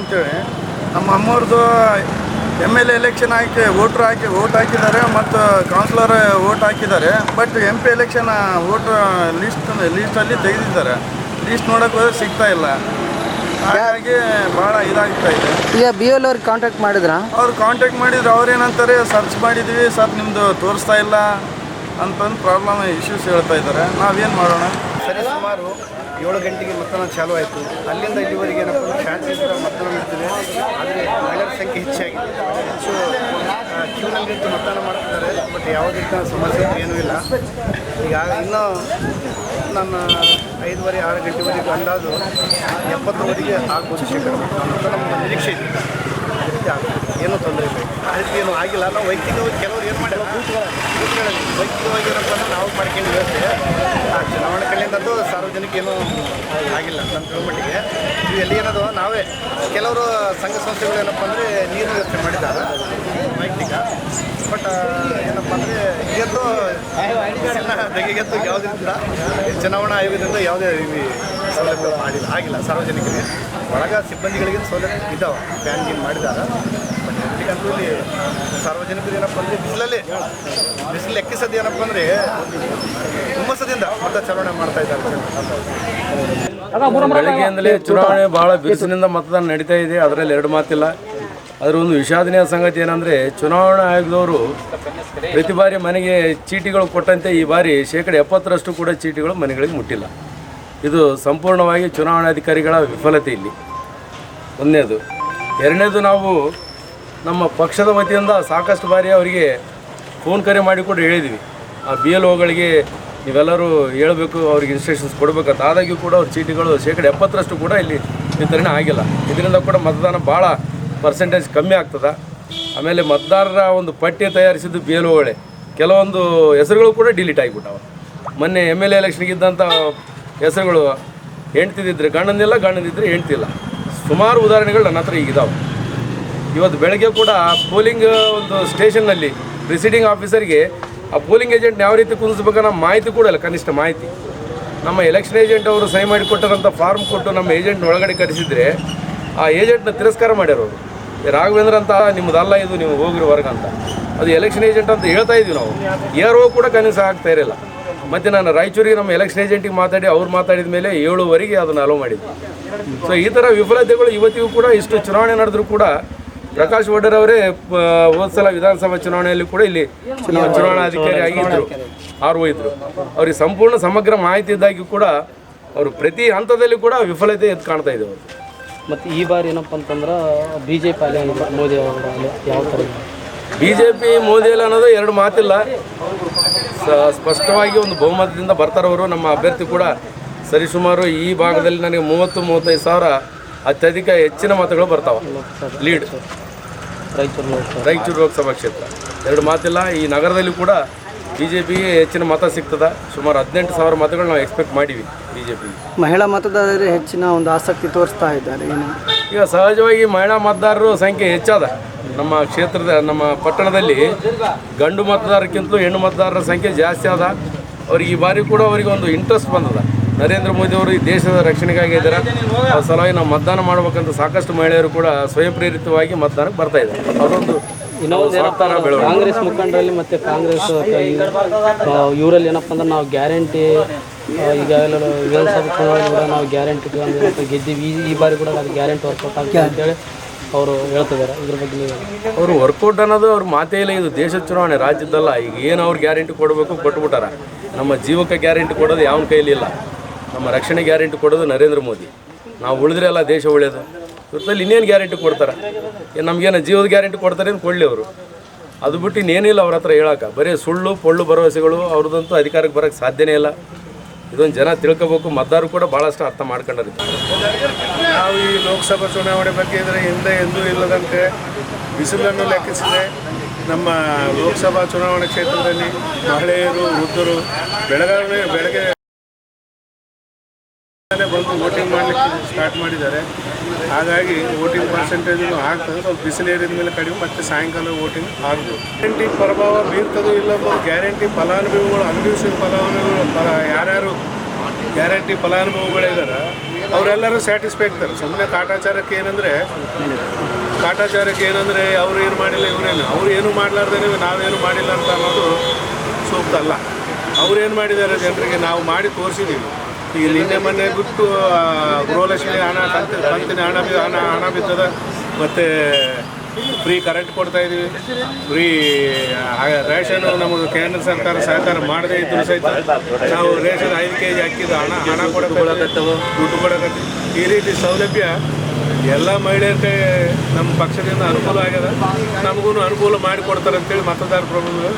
ಅಂತೇಳಿ ನಮ್ಮ ಅಮ್ಮವ್ರದ್ದು ಎಂ ಎಲ್ ಎ ಎಲೆಕ್ಷನ್ ಹಾಕಿ ವೋಟ್ರ್ ಹಾಕಿ ವೋಟ್ ಹಾಕಿದ್ದಾರೆ ಮತ್ತು ಕೌನ್ಸಿಲರ್ ವೋಟ್ ಹಾಕಿದ್ದಾರೆ. But M P election vote list ಲೀಸ್ಟಲ್ಲಿ ತೆಗೆದಿದ್ದಾರೆ. ಲೀಸ್ಟ್ ನೋಡೋಕೆ ಹೋದ್ರೆ ಸಿಗ್ತಾ ಇಲ್ಲ. ಹಾಗಾಗಿ ಭಾಳ ಇದಾಗ್ತಾ ಇದೆ. ಈಗ ಬಿ ಎಲ್ ಅವ್ರಿಗೆ ಕಾಂಟ್ಯಾಕ್ಟ್ ಮಾಡಿದ್ರ? ಅವ್ರು ಕಾಂಟ್ಯಾಕ್ಟ್ ಮಾಡಿದ್ರು ಅವ್ರೇನಂತಾರೆ ಸರ್ಚ್ ಮಾಡಿದ್ವಿ ಸರ್ ನಿಮ್ಮದು ತೋರಿಸ್ತಾ ಇಲ್ಲ ಅಂತಂದು ಪ್ರಾಬ್ಲಮ್ ಇಶ್ಯೂಸ್ ಹೇಳ್ತಾ ಇದ್ದಾರೆ. ನಾವೇನು ಮಾಡೋಣ? ಸರಿ, ಸುಮಾರು ಏಳು ಗಂಟೆಗೆ ಮತದಾನ ಚಾಲೂ ಆಯಿತು. ಅಲ್ಲಿಂದ ಇಲ್ಲಿವರೆಗೆ ಏನಪ್ಪ ಅಂದ್ರೆ ಶಾಂತಿಯುತ ಮತದಾನ ನಡೀತಿದೆ ಆದರೆ ಮಹಿಳೆಯರ ಸಂಖ್ಯೆ ಹೆಚ್ಚಾಗಿದೆ. ಹೆಚ್ಚು ಕ್ಯೂನಲ್ಲಿ ನಿಂತು ಮತದಾನ ಮಾಡ್ತಿದ್ದಾರೆ. ಬಟ್ ಯಾವುದೇ ರೀತಿಯ ಸಮಸ್ಯೆ ಏನೂ ಇಲ್ಲ. ಈಗ ಇನ್ನೂ ನನ್ನ ಐದುವರೆ, ಆರು ಗಂಟೆವರೆಗೆ ಅಂದಾಜು ಎಪ್ಪತ್ತರವರೆಗೆ ಆಗ್ಬೋದು ಶೇಕಡ ಅಂತ ನಮ್ಮ ನಿರೀಕ್ಷೆ ಇದೆ. ಏನೂ ತೊಂದರೆ ಇಲ್ಲ. ಆ ರೀತಿ ಏನೂ ಆಗಿಲ್ಲ. ನಾವು ವೈಯಕ್ತಿಕವಾಗಿ ಕೆಲವರು ಏನು ಮಾಡಿಲ್ಲ. ಬೂತ್ಗಳಲ್ಲಿ ವೈಯಕ್ತಿಕವಾಗಿ ಏನಪ್ಪ ನಾವು ಮಾಡ್ಕೊಂಡು ಚುನಾವಣೆ ಕಡೆಯಿಂದದ್ದು ಜನಕ್ಕೆ ಆಗಿಲ್ಲ ನನ್ನ ಇದು ಎಲ್ಲಿ ಏನದು ನಾವೇ, ಕೆಲವರು ಸಂಘ ಸಂಸ್ಥೆಗಳು ಏನಪ್ಪ ಅಂದರೆ ನೀರು ವ್ಯವಸ್ಥೆ ಮಾಡಿದ್ದಾರೆ ವೈಯಕ್ತಿಕ ಬಟ್ ಏನಪ್ಪ ಅಂದರೆ ಈಗಂತೂ ಬಿಸಿಲಿನ ಧಗೆಗಂತೂ ಯಾವುದೇ ಕೂಡ ಚುನಾವಣಾ ಆಯೋಗದಿಂದ ಯಾವುದೇ ಇಲ್ಲಿ ಸೌಲಭ್ಯ ಮಾಡಿಲ್ಲ, ಆಗಿಲ್ಲ. ಸಾರ್ವಜನಿಕರಿಗೆ, ಒಳಗ ಸಿಬ್ಬಂದಿಗಳಿಗೆ ಸೌಲಭ್ಯ ಇದ್ದಾವೆ. ಬ್ಯಾಂಕಿಂಗ್ ಮಾಡಿದ್ದಾರೆ. ಇಲ್ಲಿ ಸಾರ್ವಜನಿಕರು ಏನಪ್ಪ ಅಂದರೆ ಬಿಸಿಲಲ್ಲಿ ಬಿಸಿಲು ಲೆಕ್ಕಿಸೋದು ಏನಪ್ಪ ಅಂದರೆ ಹುಮ್ಮಸದಿಂದ ಮತ ಚಲಾವಣೆ ಮಾಡ್ತಾ ಇದ್ದಾರೆ. ಬೆಳಗ್ಗೆಯಿಂದಲೇ ಚುನಾವಣೆ ಬಹಳ ಬಿರುಸಿನಿಂದ ಮತದಾನ ನಡೀತಾ ಇದೆ. ಅದರಲ್ಲಿ ಎರಡು ಮಾತಿಲ್ಲ. ಅದರ ಒಂದು ವಿಷಾದನೀಯ ಸಂಗತಿ ಏನಂದರೆ ಚುನಾವಣಾ ಆಯೋಗದವರು ಪ್ರತಿ ಬಾರಿ ಮನೆಗೆ ಚೀಟಿಗಳು ಕೊಟ್ಟಂತೆ ಈ ಬಾರಿ ಶೇಕಡ ಎಪ್ಪತ್ತರಷ್ಟು ಕೂಡ ಚೀಟಿಗಳು ಮನೆಗಳಿಗೆ ಮುಟ್ಟಿಲ್ಲ. ಇದು ಸಂಪೂರ್ಣವಾಗಿ ಚುನಾವಣಾಧಿಕಾರಿಗಳ ವಿಫಲತೆ ಇಲ್ಲಿ. ಒಂದನೇದು. ಎರಡನೇದು ನಾವು ನಮ್ಮ ಪಕ್ಷದ ವತಿಯಿಂದ ಸಾಕಷ್ಟು ಬಾರಿ ಅವರಿಗೆ ಫೋನ್ ಕರೆ ಮಾಡಿ ಕೂಡ ಹೇಳಿದ್ವಿ. ಆ ಬಿ ಎಲ್ ಓಗಳಿಗೆ ನೀವೆಲ್ಲರೂ ಹೇಳಬೇಕು, ಅವ್ರಿಗೆ ಇನ್ಸ್ಟ್ರಕ್ಷನ್ಸ್ ಕೊಡಬೇಕಂತ. ಆದಾಗ್ಯೂ ಕೂಡ ಅವ್ರ ಚೀಟಿಗಳು ಶೇಕಡ ಎಪ್ಪತ್ತರಷ್ಟು ಕೂಡ ಇಲ್ಲಿ ವಿತರಣೆ ಆಗಿಲ್ಲ. ಇದರಿಂದ ಕೂಡ ಮತದಾನ ಭಾಳ ಪರ್ಸೆಂಟೇಜ್ ಕಮ್ಮಿ ಆಗ್ತದೆ. ಆಮೇಲೆ ಮತದಾರರ ಒಂದು ಪಟ್ಟಿ ತಯಾರಿಸಿದ್ದು ಬಿ ಎಲ್ ಒಗಳೇ ಕೆಲವೊಂದು ಹೆಸರುಗಳು ಕೂಡ ಡಿಲೀಟ್ ಆಗಿಬಿಟ್ಟವ. ಮೊನ್ನೆ ಎಂ ಎಲ್ ಎ ಎಲೆಕ್ಷನ್ಗೆ ಇದ್ದಂಥ ಹೆಸರುಗಳು ಹೆಣ್ತಿದ್ದಿದ್ರೆ ಗಂಡನಿಲ್ಲ ಗಂಡನಿದ್ರೆ ಹೆಣ್ತಿಲ್ಲ ಸುಮಾರು ಉದಾಹರಣೆಗಳು ನನ್ನ ಹತ್ರ ಈಗಿದಾವೆ ಇವತ್ತು ಬೆಳಗ್ಗೆ ಕೂಡ ಪೋಲಿಂಗ್ ಒಂದು ಸ್ಟೇಷನ್ನಲ್ಲಿ ಪ್ರಿಸೈಡಿಂಗ್ ಆಫೀಸರ್ಗೆ ಆ ಪೋಲಿಂಗ್ ಏಜೆಂಟ್ ಯಾವ ರೀತಿ ಕುದಿಸ್ಬೇಕನ್ನೋ ಮಾಹಿತಿ ಕೂಡ ಇಲ್ಲ, ಕನಿಷ್ಠ ಮಾಹಿತಿ. ನಮ್ಮ ಎಲೆಕ್ಷನ್ ಏಜೆಂಟ್ ಅವರು ಸಹಿ ಮಾಡಿ ಕೊಟ್ಟರಂಥ ಫಾರ್ಮ್ ಕೊಟ್ಟು ನಮ್ಮ ಏಜೆಂಟ್ನ ಒಳಗಡೆ ಕರೆಸಿದರೆ ಆ ಏಜೆಂಟ್ನ ತಿರಸ್ಕಾರ ಈ ರಾಘವೇಂದ್ರ ಅಂತ, ನಿಮ್ಮದಲ್ಲ ಇದು, ನೀವು ಹೋಗಿರೋ ವರ್ಗ ಅಂತ. ಅದು ಎಲೆಕ್ಷನ್ ಏಜೆಂಟ್ ಅಂತ ಹೇಳ್ತಾ ಇದ್ವಿ ನಾವು. ಯಾರೋ ಕೂಡ ಕನಿಷ್ಠ ಆಗ್ತಾ ಇರಲಿಲ್ಲ. ಮತ್ತು ನಾನು ರಾಯಚೂರಿಗೆ ನಮ್ಮ ಎಲೆಕ್ಷನ್ ಏಜೆಂಟಿಗೆ ಮಾತಾಡಿ ಅವ್ರು ಮಾತಾಡಿದ ಮೇಲೆ ಏಳುವರೆಗೆ ಅದನ್ನು ಅಲೋ ಮಾಡಿದ್ವಿ. ಸೊ ಈ ಥರ ವಿಫಲತೆಗಳು ಇವತ್ತಿಗೂ ಕೂಡ ಇಷ್ಟು ಚುನಾವಣೆ ನಡೆದರೂ ಕೂಡ ಪ್ರಕಾಶ್ ವಡ್ಡರ್ ಅವರೇ ಹೋದ ಸಲ ವಿಧಾನಸಭಾ ಚುನಾವಣೆಯಲ್ಲಿ ಕೂಡ ಇಲ್ಲಿ ಚುನಾವಣಾಧಿಕಾರಿ ಆಗಿದ್ದರು ಆರ್ ಇದ್ರು. ಅವ್ರಿಗೆ ಸಂಪೂರ್ಣ ಸಮಗ್ರ ಮಾಹಿತಿ ಇದ್ದಾಗಿ ಕೂಡ ಅವರು ಪ್ರತಿ ಹಂತದಲ್ಲಿ ಕೂಡ ವಿಫಲತೆ ಎದ್ದು ಕಾಣ್ತಾ ಇದ್ದಾರೆ. ಮತ್ತು ಈ ಬಾರಿ ಏನಪ್ಪ ಅಂತಂದ್ರೆ ಬಿ ಜೆ ಪಿ ಅಲ್ಲಿ ಮೋದಿ ಅವರು ಯಾವ ಥರ? ಬಿ ಜೆ ಪಿ ಮೋದಿಯಲ್ಲಿ ಅನ್ನೋದು ಎರಡು ಮಾತಿಲ್ಲ. ಸ್ಪಷ್ಟವಾಗಿ ಒಂದು ಬಹುಮತದಿಂದ ಬರ್ತಾರವರು. ನಮ್ಮ ಅಭ್ಯರ್ಥಿ ಕೂಡ ಸರಿಸುಮಾರು ಈ ಭಾಗದಲ್ಲಿ ನನಗೆ ಮೂವತ್ತು ಮೂವತ್ತೈದು ಸಾವಿರ ಅತ್ಯಧಿಕ ಹೆಚ್ಚಿನ ಮತಗಳು ಬರ್ತಾವ. ಲೀಡ್ ರಾಯಚೂರು ಲೋಕಸಭೆ. ರಾಯಚೂರು ಲೋಕಸಭಾ ಕ್ಷೇತ್ರ. ಎರಡು ಮಾತಿಲ್ಲ ಈ ನಗರದಲ್ಲಿ ಕೂಡ ಬಿ ಜೆ ಪಿಗೆ ಹೆಚ್ಚಿನ ಮತ ಸಿಗ್ತದ. ಸುಮಾರು ಹದಿನೆಂಟು ಸಾವಿರ ಮತಗಳು ನಾವು ಎಕ್ಸ್ಪೆಕ್ಟ್ ಮಾಡಿವಿ ಬಿ ಜೆ ಪಿಗೆ ಮಹಿಳಾ ಮತದಾರರು ಹೆಚ್ಚಿನ ಒಂದು ಆಸಕ್ತಿ ತೋರಿಸ್ತಾ ಇದ್ದಾರೆ ಈಗ ಸಹಜವಾಗಿ ಮಹಿಳಾ ಮತದಾರರು ಸಂಖ್ಯೆ ಹೆಚ್ಚಾದ ನಮ್ಮ ಕ್ಷೇತ್ರದ ನಮ್ಮ ಪಟ್ಟಣದಲ್ಲಿ ಗಂಡು ಮತದಾರಕ್ಕಿಂತಲೂ ಹೆಣ್ಣು ಮತದಾರರ ಸಂಖ್ಯೆ ಜಾಸ್ತಿ ಆದ. ಅವ್ರಿಗೆ ಈ ಬಾರಿ ಕೂಡ ಅವರಿಗೆ ಒಂದು ಇಂಟ್ರೆಸ್ಟ್ ಬಂದದ. ನರೇಂದ್ರ ಮೋದಿ ಅವರು ಈ ದೇಶದ ರಕ್ಷಣೆಗಾಗಿ ಇದ್ದಾರೆ ಆ ಸಲುವಾಗಿ ನಾವು ಮತದಾನ ಮಾಡ್ಬೇಕಂತ ಸಾಕಷ್ಟು ಮಹಿಳೆಯರು ಕೂಡ ಸ್ವಯಂ ಪ್ರೇರಿತವಾಗಿ ಮತದಾನಕ್ಕೆ ಬರ್ತಾ ಇದ್ದಾರೆ. ಅದೊಂದು ಕಾಂಗ್ರೆಸ್ ಮುಖಂಡರಲ್ಲಿ ಮತ್ತೆ ಕಾಂಗ್ರೆಸ್ ಇವರಲ್ಲಿ ಏನಪ್ಪ ಅಂದ್ರೆ ನಾವು ಗ್ಯಾರಂಟಿ ಈಗ ಎಲ್ಲ ವಿಧಾನಸಭಾ ಚುನಾವಣೆ ಕೂಡ ನಾವು ಗ್ಯಾರಂಟಿ ಗೆದ್ದೀವಿ. ಈ ಈ ಬಾರಿ ಕೂಡ ನಾವು ಗ್ಯಾರಂಟಿ ವರ್ಕೌಟ್ ಆಗ್ತದೆ ಅಂತೇಳಿ ಅವರು ಹೇಳ್ತಿದ್ದಾರೆ. ಇದ್ರ ಬಗ್ಗೆ ಅವರು ವರ್ಕೌಟ್ ಅನ್ನೋದು ಅವ್ರ ಮಾತೇ ಇಲ್ಲ. ಇದು ದೇಶ ಚುನಾವಣೆ ರಾಜ್ಯದಲ್ಲ ಈಗ ಏನು ಅವ್ರು ಗ್ಯಾರಂಟಿ ಕೊಡಬೇಕು ಕೊಟ್ಬಿಟ್ಟಾರ. ನಮ್ಮ ಜೀವಕ್ಕೆ ಗ್ಯಾರಂಟಿ ಕೊಡೋದು ಯಾವ ಕೈಲಿ ಇಲ್ಲ ನಮ್ಮ ರಕ್ಷಣೆ ಗ್ಯಾರಂಟಿ ಕೊಡೋದು ನರೇಂದ್ರ ಮೋದಿ. ನಾವು ಉಳಿದ್ರೆ ಅಲ್ಲ ದೇಶ ಉಳಿಯೋದು ಇವ್ರದಲ್ಲಿ ಇನ್ನೇನು ಗ್ಯಾರಂಟಿ ಕೊಡ್ತಾರೆ? ಏನು ನಮಗೇನು ಜೀವದ ಗ್ಯಾರಂಟಿ ಕೊಡ್ತಾರೆ ಅಂತ ಕೊಡಲಿ ಅವರು. ಅದು ಬಿಟ್ಟು ಇನ್ನೇನಿಲ್ಲ ಅವ್ರ ಹತ್ರ ಹೇಳೋಕೆ. ಬರೀ ಸುಳ್ಳು, ಪೊಳ್ಳು ಭರವಸೆಗಳು ಅವ್ರದ್ದಂತೂ ಅಧಿಕಾರಕ್ಕೆ ಬರೋಕ್ಕೆ ಸಾಧ್ಯನೇ ಇಲ್ಲ. ಇದೊಂದು ಜನ ತಿಳ್ಕೊಬೇಕು. ಮತದಾರರು ಕೂಡ ಭಾಳಷ್ಟು ಅರ್ಥ ಮಾಡ್ಕೊಂಡ್ರಿ. ನಾವು ಈ ಲೋಕಸಭಾ ಚುನಾವಣೆ ಬಗ್ಗೆ ಇದರ ಹಿಂದೆ ಎಂದೂ ಇಲ್ಲದಂತೆ ಬಿಸಿಲನ್ನು ಲೆಕ್ಕಿಸಿದೆ. ನಮ್ಮ ಲೋಕಸಭಾ ಚುನಾವಣಾ ಕ್ಷೇತ್ರದಲ್ಲಿ ಮಹಿಳೆಯರು, ವೃದ್ಧರು ಬೆಳಗಾವಿ, ಬೆಳಗ್ಗೆ ಬಂದು ವೋಟಿಂಗ್ ಮಾಡಲಿಕ್ಕೆ ಸ್ಟಾರ್ಟ್ ಮಾಡಿದ್ದಾರೆ. ಹಾಗಾಗಿ ವೋಟಿಂಗ್ ಪರ್ಸೆಂಟೇಜ್ ಆಗ್ತದೆ ಸ್ವಲ್ಪ ಬಿಸಿಲೇರಿದ ಮೇಲೆ ಕಡಿಮೆ, ಮತ್ತೆ ಸಾಯಂಕಾಲ ವೋಟಿಂಗ್ ಆಗ್ಬೋದು. ಗ್ಯಾರಂಟಿ ಪ್ರಭಾವ ಬೀರ್ತದೋ ಇಲ್ಲ ಗ್ಯಾರಂಟಿ ಫಲಾನುಭವಿಗಳು ಅನುಭವಿಸಿದ ಫಲಾನುಭವಿಗಳು ಫಲ ಯಾರ್ಯಾರು ಗ್ಯಾರಂಟಿ ಫಲಾನುಭವಿಗಳಿದ್ದಾರೆ ಅವರೆಲ್ಲರೂ ಸ್ಯಾಟಿಸ್ಫೈ ಆಗ್ತಾರೆ. ಸುಮ್ಮನೆ ಕಾಟಾಚಾರಕ್ಕೆ ಏನಂದರೆ ಕಾಟಾಚಾರಕ್ಕೆ ಏನಂದರೆ ಅವ್ರು ಏನು ಮಾಡಿಲ್ಲ, ಇವರೇನು. ಅವ್ರು ಏನು ಮಾಡಲಾರ್ದೇ ನಾವೇನು ಮಾಡಿಲ್ಲ ಅಂತ ಅನ್ನೋದು ಸೂಕ್ತ ಅಲ್ಲ. ಅವ್ರು ಏನು ಮಾಡಿದ್ದಾರೆ ಜನರಿಗೆ ನಾವು ಮಾಡಿ ತೋರಿಸಿದ್ದೀವಿ. ಈಗ ನಿನ್ನೆ ಮೊನ್ನೆ ಬಿಟ್ಟು ಗೃಹಲಕ್ಷ್ಮಿ ಹಣ ಕಂತ ಕಂತಿನ ಹಣ ಬಿ- ಹಣ ಹಣ ಬಿದ್ದದ. ಮತ್ತು ಫ್ರೀ ಕರೆಂಟ್ ಕೊಡ್ತಾ ಇದ್ದೀವಿ ಫ್ರೀ ರೇಷನ್ ನಮಗೆ ಕೇಂದ್ರ ಸರ್ಕಾರ ಸಹಕಾರ ಮಾಡದೇ ಇದ್ರು ಸಹಿತ ನಾವು ರೇಷನ್ ಐದು ಕೆ ಜಿ ಹಾಕಿದ್ದು ಹಣ ಹಣ ಕೊಡಕತ್ತವ ದುಡ್ಡು ಕೊಡಕತ್ತೀವಿ ಈ ರೀತಿ ಸೌಲಭ್ಯ ಎಲ್ಲ ಮಹಿಳೆಯರಿಗೆ ನಮ್ಮ ಪಕ್ಷದಿಂದ ಅನುಕೂಲ ಆಗ್ಯದ. ನಮಗೂ ಅನುಕೂಲ ಮಾಡಿಕೊಡ್ತಾರೆ ಅಂತೇಳಿ ಮತದಾರ ಪ್ರಭುಗಳು